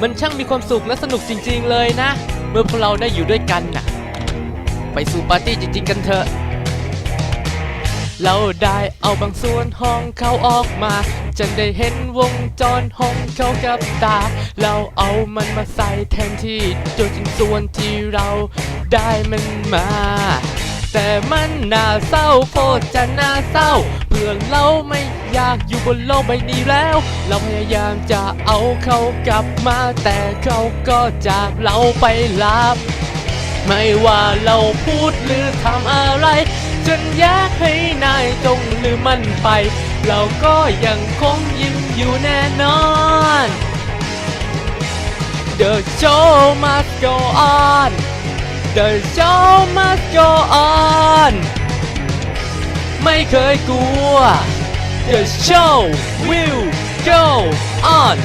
มันช่างมีความสุขและสนุกจริง ๆ เลยนะ เมื่อพวกเราได้อยู่ด้วยกันน่ะไปสู่ปาร์ตี้จริง ๆ กันเถอะ เราได้เอาบางส่วนห้องเขาออกมา จนได้เห็นวงจรห้องเขากับตา เราเอามันมาใส่แทนที่จริงส่วนที่เราได้มันมา แต่มันน่าเศร้าโคตรจะน่าเศร้า เพื่อนเราไม่อยากอยู่บนโลกใบนี้แล้ว เราพยายามจะเอาเขากลับมา แต่เขาก็จากเราไปลับ ไม่ว่าเราพูดหรือทำอะไร จนอยากให้นายจงลืมมันไป เราก็ยังคงยิ้มอยู่แน่นอน The show must go on The show must go on ไม่เคยกลัว The show will go on